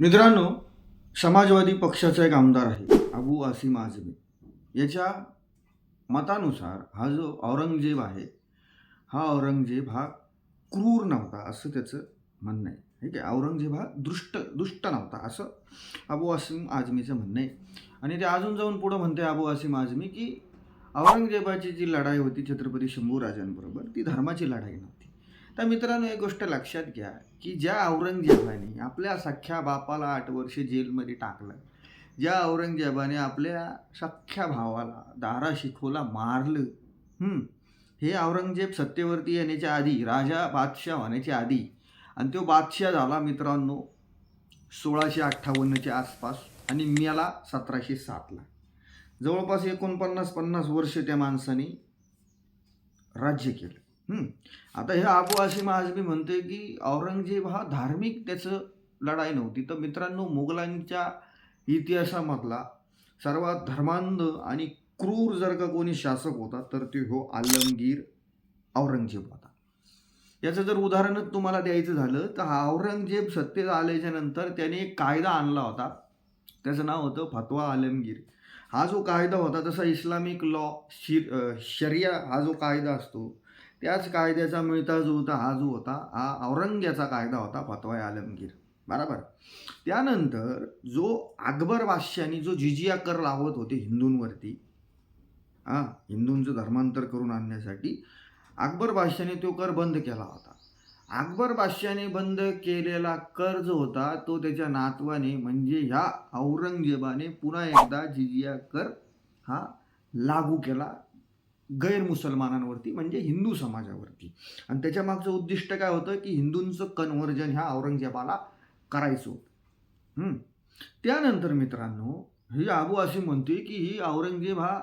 मित्रांनो समाजवादी पक्षाचा एक आमदार आहे अबू आसिम आझमी याच्या मतानुसार हा जो औरंगजेब आहे हा औरंगजेब हा क्रूर नव्हता असं त्याचं म्हणणं आहे. ठीक आहे? औरंगजेब हा दृष्ट दुष्ट नव्हता असं अबू आसिम आझमीचं म्हणणं आहे. आणि ते अजून जाऊन पुढं म्हणते अबू आसिम आझमी की औरंगजेबाची जी लढाई होती छत्रपती शंभूराजांबरोबर ती धर्माची लढाई नव्हती. तर मित्रांनो एक गोष्ट लक्षात घ्या की ज्या औरंगजेबाने आपल्या सख्ख्या बापाला आठ वर्षे जेलमध्ये टाकलं ज्या औरंगजेबाने आपल्या सख्ख्या भावाला दारा शिखोला मारलं हे औरंगजेब सत्तेवरती येण्याच्या आधी राजा बादशाह होण्याच्या आधी आणि तो बादशाह झाला मित्रांनो सोळाशे अठ्ठावन्नच्या आसपास आणि मेला सतराशे सातला. जवळपास एकोणपन्नास पन्नास वर्ष त्या माणसाने राज्य केलं. आता हे आबू आशिम आजमी म्हणते की औरंगजेब हा धार्मिक त्याचं लढाई नव्हती. तर मित्रांनो मुघलांच्या इतिहासामधला सर्वात धर्मांध आणि क्रूर जर का कोणी शासक होता तर ते हो आलमगीर औरंगजेब होता. याचं जर उदाहरणच तुम्हाला द्यायचं झालं तर हा औरंगजेब सत्तेत आल्याच्यानंतर त्याने एक कायदा आणला होता. त्याचं नाव होतं फतवा आलमगीर. हा जो कायदा होता तसा इस्लामिक लॉ शिर शरिया हा जो कायदा असतो त्याच कायद्याचा मिळता जुळता हा जो होता हा औरंग्याचा कायदा होता फतवाय आलमगीर. बरोबर? त्यानंतर जो अकबर बादशाने जो जिजिया कर लावत होते हिंदूंवरती हां हिंदूंचं धर्मांतर करून आणण्यासाठी अकबर बादशाने तो कर बंद केला होता. अकबर बादशाने बंद केलेला कर जो होता तो त्याच्या नातवाने म्हणजे ह्या औरंगजेबाने पुन्हा एकदा जिजिया कर हा लागू केला. गैरमुसलमानांवरती म्हणजे हिंदू समाजावरती. आणि त्याच्या मागचं उद्दिष्ट काय होतं की हिंदूंचं कन्व्हर्जन ह्या औरंगजेबाला करायचं होतं. त्यानंतर मित्रांनो ही आबू अशी म्हणते की ही औरंगजेब हा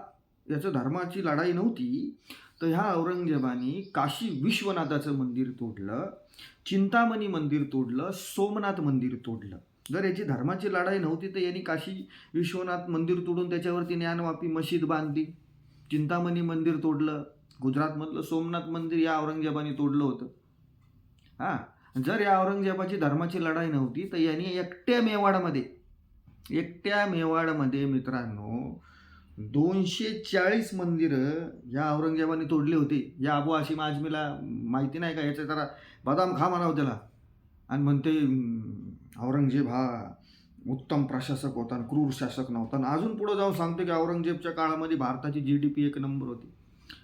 याचं धर्माची लढाई नव्हती तर ह्या औरंगजेबाने काशी विश्वनाथाचं मंदिर तोडलं चिंतामणी मंदिर तोडलं सोमनाथ मंदिर तोडलं. जर याची धर्माची लढाई नव्हती तर यांनी काशी विश्वनाथ मंदिर तोडून त्याच्यावरती ज्ञानवापी मशीद बांधली. चिंतामणी मंदिर तोडलं गुजरातमधलं सोमनाथ मंदिर या औरंगजेबाने तोडलं होतं. हां जर या औरंगजेबाची धर्माची लढाई नव्हती तर यांनी एकट्या मेवाडमध्ये एकट्या मेवाडमध्ये मित्रांनो दोनशे चाळीस मंदिरं या औरंगजेबाने तोडली होती. या अबू आशिम आजमीला माहिती नाही का? याचं जरा बदाम खा म्हणावं त्याला. आणि म्हणते औरंगजेब हा उत्तम प्रशासक होता आणि क्रूर शासक नव्हता. आणि अजून पुढं जाऊन सांगतो की औरंगजेबच्या काळामध्ये भारताची जी डी पी एक नंबर होती.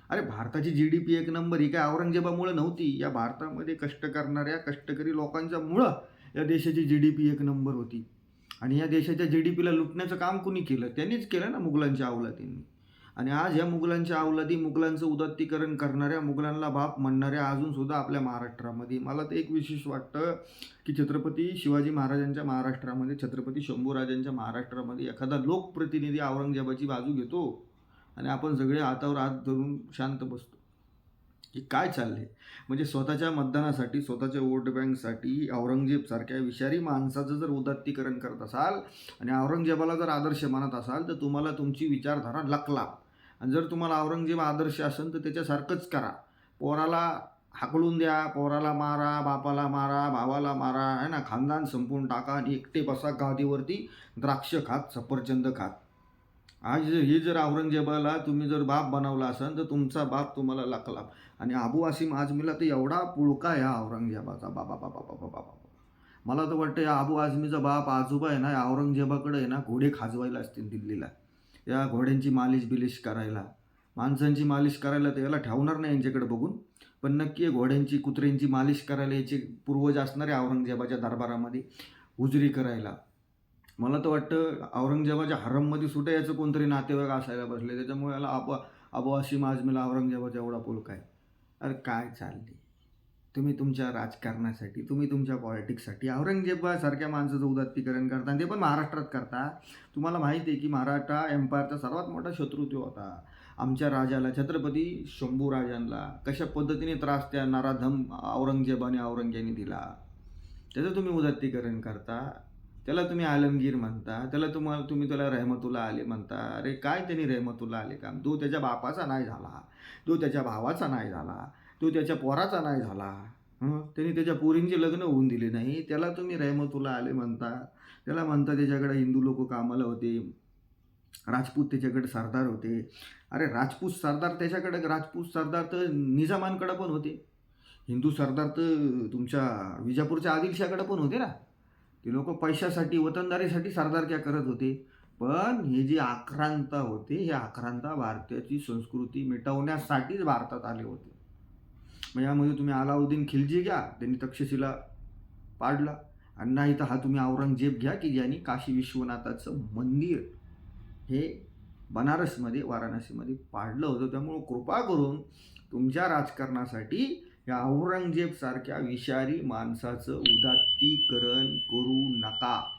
अरे भारताची जी डी पी एक नंबर ही काय औरंगजेबामुळं नव्हती? या भारतामध्ये कष्ट करणाऱ्या कष्टकरी लोकांच्या मुळं या देशाची जी डी पी एक नंबर होती. आणि या देशाच्या जी डी पीला लुटण्याचं काम कुणी केलं? त्यांनीच केलं ना मुघलांच्या अवलादींनी. आणि आज ह्या मुघलांच्या अवलादी मुघलांचं उदात्तीकरण करणाऱ्या मुघलांना बाप म्हणणाऱ्या अजून सुद्धा आपल्या महाराष्ट्रामध्ये. मला तर एक विशेष वाटतं की छत्रपती शिवाजी महाराजांच्या महाराष्ट्रामध्ये छत्रपती शंभूराजांच्या महाराष्ट्रामध्ये एखादा लोकप्रतिनिधी औरंगजेबाची बाजू घेतो आणि आपण सगळे हातावर हात धरून शांत बसतो. की काय चालले म्हणजे स्वतःच्या मतदानासाठी स्वतःच्या वोट बँकसाठी औरंगजेबसारख्या विषारी माणसाचं जर उदात्तीकरण करत असाल आणि औरंगजेबाला जर आदर्श मानत असाल तर तुम्हाला तुमची विचारधारा लकला आणि जर तुम्हाला औरंगजेब आदर्श असेल तर त्याच्यासारखंच करा. पोराला हाकलून द्या पोराला मारा बापाला मारा भावाला मारा आहे ना? खानदान संपवून टाका आणि एकटे बसा गादीवरती द्राक्ष खात सफरचंद खात. आज जर- हे जर औरंगजेबाला तुम्ही जर बाप बनवला असाल तर तुमचा बाप तुम्हाला लाकला आणि आबू आसिम आजमीला तर एवढा पुळका ह्या औरंगजेबाचा. बाबा बाबा बाबा बाबा मला तर वाटतं या आबू आझमीचा बाप आजोबा आहे ना या औरंगजेबाकडे आहे ना घोडे खाजवायला असतील दिल्लीला. या घोड्यांची मालिश बिलिश करायला. माणसांची मालिश करायला तर याला ठेवणार नाही यांच्याकडे बघून. पण नक्की घोड्यांची कुत्र्यांची मालिश करायला याचे पूर्वज असणारे औरंगजेबाच्या दरबारामध्ये हुजरी करायला. मला तर वाटतं औरंगजेबाच्या हरममध्ये सुद्धा याचं कोणतरी नातेवाईक असायला बसले त्याच्यामुळे याला आप अबो अशी आजमीला औरंगजेबाचा एवढा पोलक आहे. अरे काय चालली तुम्ही तुमच्या राजकारणासाठी तुम्ही तुमच्या पॉलिटिक्ससाठी औरंगजेबासारख्या माणसाचं उदात्तीकरण करता ते पण महाराष्ट्रात करता. तुम्हाला माहिती आहे की मराठा एम्पायरचा सर्वात मोठा शत्रू तो होता आमच्या राजाला छत्रपती शंभू राजांला कशा पद्धतीने त्रास त्या नाराधम औरंगजेबाने औरंग्याने दिला. त्याचं तुम्ही उदात्तीकरण करता त्याला तुम्ही आलमगीर म्हणता त्याला तुम्हाला तुम्ही त्याला रहमतुल्ला आले म्हणता. अरे काय त्यांनी रहमतुल्ला आले काम? तो त्याच्या बापाचा नाही झाला. तो त्याच्या भावाचा नाही झाला. तो त्याच्या पोराचा नाही झाला. हं? त्यांनी त्याच्या पोरींचे लग्न होऊन दिले नाही. त्याला तुम्ही रहमतुला आले म्हणता. त्याला म्हणता त्याच्याकडे हिंदू लोक कामाला होते. राजपूत त्याच्याकडे सरदार होते. अरे राजपूत सरदार त्याच्याकडे राजपूत सरदार तर निजामांकडे पण होते. हिंदू सरदार तर तुमच्या विजापूरच्या आदिलशाकडे पण होते ना. ते लोक पैशासाठी वतनदारीसाठी सरदारक्या करत होते. पण हे जे आक्रांता होते हे आक्रांता भारताची संस्कृती मिटवण्यासाठीच भारतात आले होते. मग यामध्ये तुम्ही अलाउद्दीन खिलजी घ्या त्यांनी तक्षशिला पाडला. आणि नाही तर हा तुम्ही औरंगजेब घ्या की ज्यांनी काशी विश्वनाथाचं मंदिर हे बनारसमध्ये वाराणसीमध्ये पाडलं होतं. त्यामुळं कृपा करून तुमच्या राजकारणासाठी या औरंगजेबसारख्या विषारी माणसाचं उदात्तीकरण करू नका.